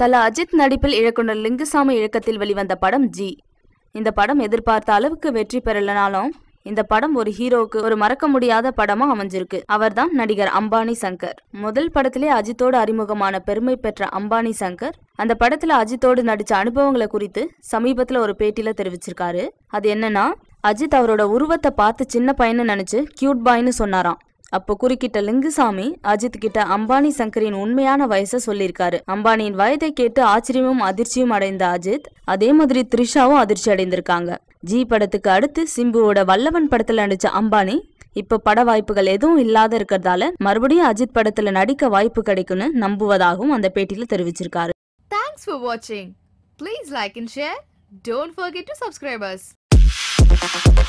தல அஜித் நடிப்பில் இயக்குனர் லிங்குசாமி இயக்கத்தில் வெளிவந்த படம் ஜி. இந்த படம் எதிர்பார்த்த அளவுக்கு வெற்றி பெறலனாலும் இந்த படம் ஒரு ஹீரோவுக்கு ஒரு மறக்க முடியாத படமா அமைஞ்சிருக்கு. அவர்தான் நடிகர் அம்பானி சங்கர். முதல் படத்திலே அஜித்தோடு அறிமுகமான பெருமை பெற்ற அம்பானி சங்கர் அந்த படத்துல அஜித்தோடு நடிச்ச அனுபவங்களை குறித்து சமீபத்துல ஒரு பேட்டியில தெரிவிச்சிருக்காரு. அது என்னன்னா அஜித் அவரோட உருவத்தை பார்த்து சின்ன பையன்னு நினைச்சு கியூட் பாய்னு சொன்னாராம். அப்போ குறுக்கிட்ட லிங்குசாமி அஜித் கிட்ட அம்பானி சங்கரின் உண்மையான வயசை சொல்லியிருக்காரு. அம்பானியின் வயதை கேட்டு ஆச்சரியமும் அதிர்ச்சியும் அடைந்த அஜித் அதே மாதிரி த்ரிஷாவும் அதிர்ச்சி அடைந்திருக்காங்க. ஜி படத்துக்கு அடுத்து சிம்புவோட வல்லவன் படத்துல நடிச்ச அம்பானி இப்ப பட வாய்ப்புகள் எதுவும் இல்லாத இருக்கிறதால மறுபடியும் அஜித் படத்துல நடிக்க வாய்ப்பு கிடைக்கும்னு நம்புவதாகவும் அந்த பேட்டியில தெரிவிச்சிருக்காரு. தேங்க்ஸ் ஃபார் வாட்சிங் please like and share don't forget to subscribers Bye.